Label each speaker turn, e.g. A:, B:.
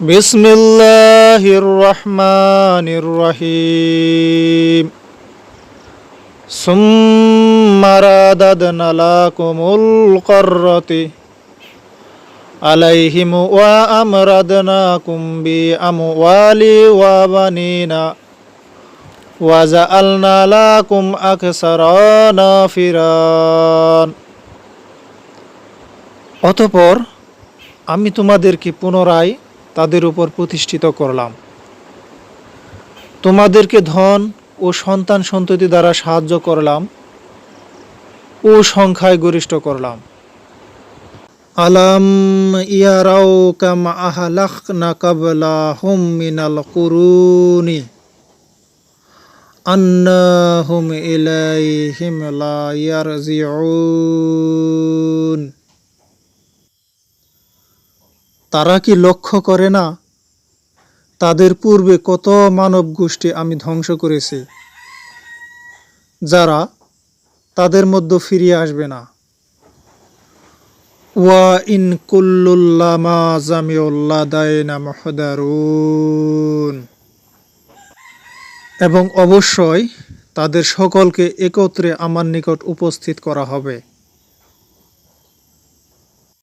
A: بسم الله الرحمن الرحيم ثم رددنا لكم القرة عليهم وأمردناكم بأموال وبنين وجعلنا لكم أكثر نافران অতপর আমি তোমাদেরকে পুনরায় তাদের উপর প্রতিষ্ঠিত করলাম। তোমাদেরকে ধন ও সন্তান সন্ততি দ্বারা সাহায্য করলাম ও সংখ্যায় গরিষ্ঠ করলাম। আলাম ইয়ারাও কাম আহলাখনা কাবলা হুম মিনাল কুরুনি আন্নাহুম ইলাইহিম লা ইয়ারজিউন। তারা কি লক্ষ্য করে না? তাদের পূর্বে কত মানব গোষ্ঠী আমি ধ্বংস করেছি। যারা তাদের মধ্যে ফিরিয়ে আসবে না। ওয়া ইন কুল্লুল্লামা এবং অবশ্যই তাদের সকলকে একত্রে আমার নিকট উপস্থিত করা হবে।